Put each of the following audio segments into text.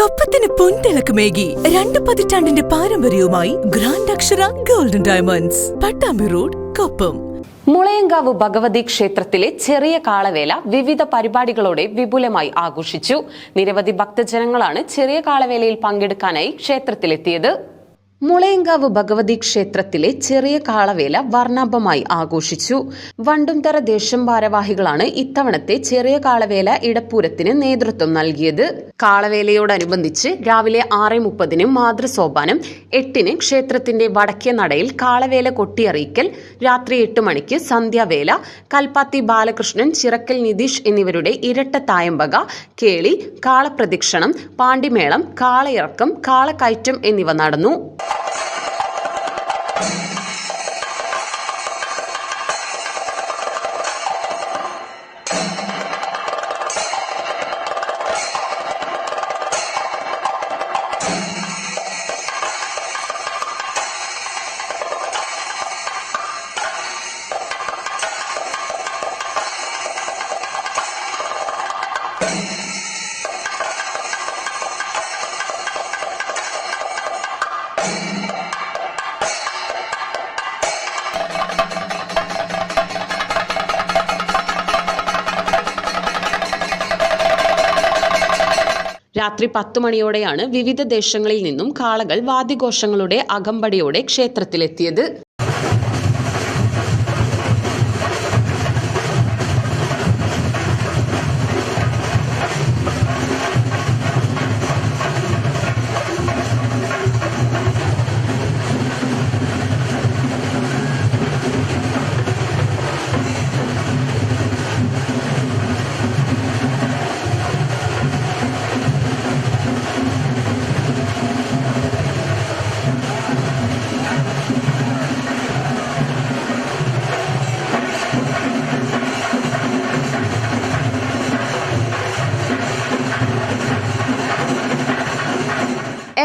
കൊപ്പത്തിന് പൊൻതിളക്കമേകി രണ്ട് പതിറ്റാണ്ടിന്റെ പാരമ്പര്യവുമായി grand Akshara golden diamonds Pattambi road Koppam. Mulayankavu Bhagavathi ക്ഷേത്രത്തിലെ ചെറിയ കാളവേല വിവിധ പരിപാടികളോടെ വിപുലമായി ആഘോഷിച്ചു. നിരവധി ഭക്തജനങ്ങളാണ് ചെറിയ കാളവേലയിൽ പങ്കെടുക്കാനായി ക്ഷേത്രത്തിലെത്തിയത്. മുളയങ്കാവ് ഭഗവതി ക്ഷേത്രത്തിലെ ചെറിയ കാളവേല വർണാഭമായി ആഘോഷിച്ചു. വണ്ടുംതറ ദേശം ഭാരവാഹികളാണ് ഇത്തവണത്തെ ചെറിയ കാളവേല ഇടപ്പൂരത്തിന് നേതൃത്വം നൽകിയത്. കാളവേലയോടനുബന്ധിച്ച് രാവിലെ ആറ് മുപ്പതിന് മാതൃസോപാനം എട്ടിന് ക്ഷേത്രത്തിന്റെ വടക്കേ നടയിൽ കാളവേല കൊട്ടിയറിയിക്കൽ രാത്രി എട്ട് മണിക്ക് സന്ധ്യാവേല കൽപ്പാത്തി ബാലകൃഷ്ണൻ ചിറക്കൽ നിതീഷ് എന്നിവരുടെ ഇരട്ട തായമ്പക കേളി കാളപ്രദക്ഷിണം പാണ്ടിമേളം കാളയിറക്കം കാളക്കയറ്റം എന്നിവ നടന്നു. രാത്രി പത്തു മണിയോടെയാണ് വിവിധ ദേശങ്ങളിൽ നിന്നും കാളകൾ വാദ്യഘോഷങ്ങളുടെ അകമ്പടിയോടെ ക്ഷേത്രത്തിലെത്തിയത്.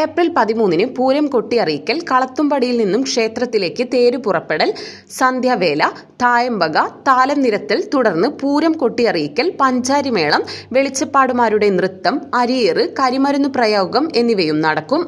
ഏപ്രിൽ പതിമൂന്നിന് പൂരം കൊട്ടിയറിയിക്കൽ കളത്തുംപടിയിൽ നിന്നും ക്ഷേത്രത്തിലേക്ക് തേരു പുറപ്പെടൽ സന്ധ്യാവേല തായമ്പക താലം നിരത്തൽ തുടർന്ന് പൂരം കൊട്ടിയറിയിക്കൽ പഞ്ചാരിമേളം വെളിച്ചപ്പാടുമാരുടെ നൃത്തം അരിയേറ് കരിമരുന്ന് പ്രയോഗം എന്നിവയും നടക്കും.